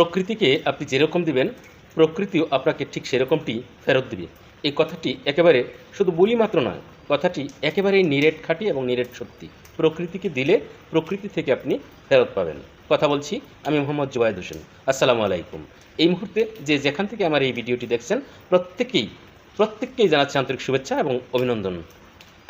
প্রকৃতিকে আপনি যেরকম দিবেন, প্রকৃতিও আপনাকে ঠিক সেরকমটি ফেরত দিবে। এই কথাটি একেবারে শুধু বলি মাত্র নয়, কথাটি একেবারেই নিরেট খাঁটি এবং নিরেট সত্যি। প্রকৃতিকে দিলে প্রকৃতি থেকে আপনি ফেরত পাবেন। কথা বলছি আমি মোহাম্মদ জুবাইদ হোসেন। আসসালামু আলাইকুম। এই মুহূর্তে যে যেখান থেকে আমার এই ভিডিওটি দেখছেন, প্রত্যেকেই, প্রত্যেককেই জানাচ্ছি আন্তরিক শুভেচ্ছা এবং অভিনন্দন।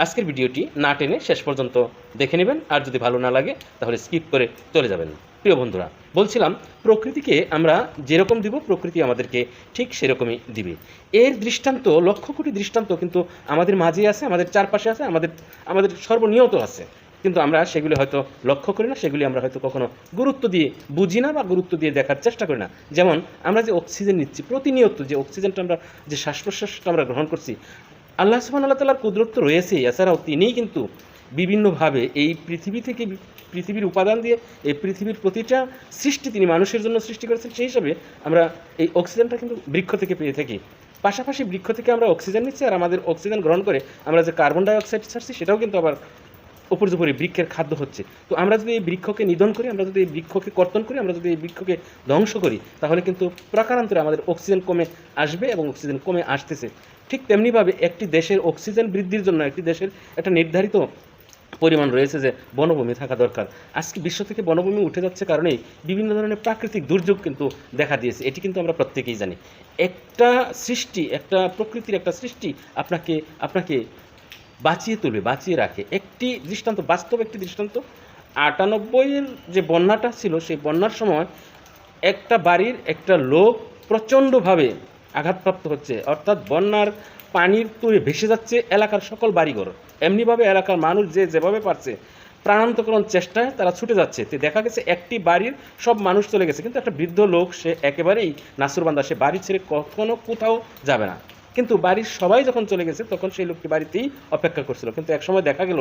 আজকের ভিডিওটি না টেনে শেষ পর্যন্ত দেখে নেবেন, আর যদি ভালো না লাগে, তাহলে স্কিপ করে চলে যাবেন। প্রিয় বন্ধুরা, বলছিলাম প্রকৃতিকে আমরা যেরকম দিব, প্রকৃতি আমাদেরকে ঠিক সেরকমই দিবে। এর দৃষ্টান্ত, লক্ষ কোটি দৃষ্টান্ত কিন্তু আমাদের মাঝে আছে, আমাদের চারপাশে আছে, আমাদের আমাদের সর্বনিয়ত আছে। কিন্তু আমরা সেগুলি হয়তো লক্ষ্য করি না, সেগুলি আমরা হয়তো কখনো গুরুত্ব দিয়ে বুঝি না বা গুরুত্ব দিয়ে দেখার চেষ্টা করি না। যেমন আমরা যে অক্সিজেন নিচ্ছি, প্রতিনিয়ত যে অক্সিজেনটা আমরা, যে শ্বাস প্রশ্বাসটা আমরা গ্রহণ করছি, আল্লাহ সুবহান আল্লাহ তালার কুদরত তো রয়েছেই, এছাড়াও তিনিই কিন্তু বিভিন্নভাবে এই পৃথিবী থেকে পৃথিবীর উপাদান দিয়ে এই পৃথিবীর প্রতিটা সৃষ্টি তিনি মানুষের জন্য সৃষ্টি করেছেন, সেই হিসাবে আমরা এই অক্সিজেনটা কিন্তু বৃক্ষ থেকে পেয়ে থাকি। পাশাপাশি বৃক্ষ থেকে আমরা অক্সিজেন নিচ্ছি আর আমাদের অক্সিজেন গ্রহণ করে আমরা যে কার্বন ডাই অক্সাইড ছাড়ছি, সেটাও কিন্তু আবার উপর্যুপরি বৃক্ষের খাদ্য হচ্ছে। তো আমরা যদি এই বৃক্ষকে নিধন করি, আমরা যদি এই বৃক্ষকে কর্তন করি, আমরা যদি এই বৃক্ষকে ধ্বংস করি, তাহলে কিন্তু প্রকারান্তরে আমাদের অক্সিজেন কমে আসবে এবং অক্সিজেন কমে আসতেছে। ঠিক তেমনিভাবে একটি দেশের অক্সিজেন বৃদ্ধির জন্য একটি দেশের একটা নির্ধারিত পরিমাণ রয়েছে যে বনভূমি থাকা দরকার। আজকে বিশ্ব থেকে বনভূমি উঠে যাচ্ছে কারণেই বিভিন্ন ধরনের প্রাকৃতিক দুর্যোগ কিন্তু দেখা দিয়েছে। এটি কিন্তু আমরা প্রত্যেকেই জানি। একটা সৃষ্টি, একটা প্রকৃতির একটা সৃষ্টি আপনাকে আপনাকে বাঁচিয়ে তুলবে, বাঁচিয়ে রাখে। একটি দৃষ্টান্ত, বাস্তব একটি দৃষ্টান্ত, আটানব্বইয়ের যে বন্যাটা ছিল, সেই বন্যার সময় একটা বাড়ির একটা লোক প্রচণ্ডভাবে আঘাতপ্রাপ্ত হচ্ছে। অর্থাৎ বন্যার পানির তুলে ভেসে যাচ্ছে এলাকার সকল বাড়িঘর। এমনিভাবে এলাকার মানুষ যে যেভাবে পারছে, প্রাণান্তকরণ চেষ্টায় তারা ছুটে যাচ্ছে। তো দেখা গেছে একটি বাড়ির সব মানুষ চলে গেছে, কিন্তু একটা বৃদ্ধ লোক, সে একেবারেই নাসুরবান্দা সে বাড়ি ছেড়ে কখনো কোথাও যাবে না। কিন্তু বাড়ির সবাই যখন চলে গেছে, তখন সেই লোকটি বাড়িতেই অপেক্ষা করছিল। কিন্তু একসময় দেখা গেল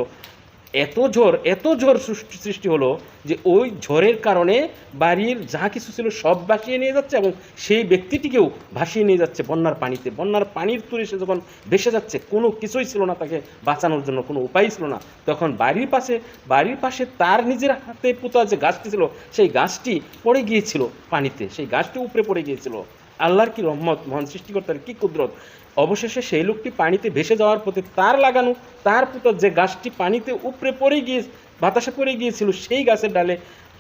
এত ঝড় এত ঝড় সৃষ্টি হলো যে ওই ঝড়ের কারণে বাড়ির যা কিছু ছিল সব ভাসিয়ে নিয়ে যাচ্ছে এবং সেই ব্যক্তিটিকেও ভাসিয়ে নিয়ে যাচ্ছে বন্যার পানিতে। বন্যার পানির তুলে সে যখন ভেসে যাচ্ছে, কোনো কিছুই ছিল না তাকে বাঁচানোর জন্য, কোনো উপায় ছিল না। তখন বাড়ির পাশে বাড়ির পাশে তার নিজের হাতে পোতা যে গাছটি ছিল, সেই গাছটি পড়ে গিয়েছিল পানিতে। সেই গাছটি উপরে পড়ে গিয়েছিল। আল্লাহর কি রহমত, মহান সৃষ্টিকর্তার কি কুদরত? অবশেষে সেই লোকটি পানিতে ভেসে যাওয়ার পথে তার লাগানো, তার পুতর যে গাছটি পানিতে উপরে পড়ে গিয়ে, বাতাসে পড়ে গিয়েছিল, সেই গাছের ডালে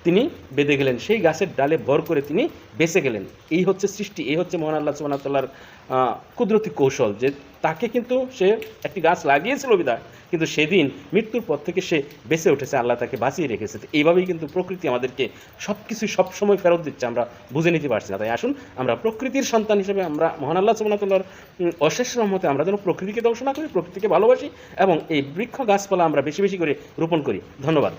তিনি বেঁধে গেলেন। সেই গাছের ডালে ভর করে তিনি বেঁচে গেলেন। এই হচ্ছে সৃষ্টি, এই হচ্ছে মহান আল্লাহ সুবাহতাল্লার কুদরতি কৌশল যে তাকে কিন্তু সে একটি গাছ লাগিয়েছিল বিদায়, কিন্তু সেদিন মৃত্যুর পর থেকে সে বেঁচে উঠেছে, আল্লাহ তাকে বাঁচিয়ে রেখেছে। এইভাবেই কিন্তু প্রকৃতি আমাদেরকে সব কিছুই সবসময় ফেরত দিচ্ছে, আমরা বুঝে নিতে পারছি না। তাই আসুন, আমরা প্রকৃতির সন্তান হিসেবে আমরা মহান আল্লাহ সুবাহতাল্লার অশেষ রহমতে আমরা যেন প্রকৃতিকে দর্শনা করি, প্রকৃতিকে ভালোবাসি এবং এই বৃক্ষ গাছপালা আমরা বেশি বেশি করে রোপণ করি। ধন্যবাদ।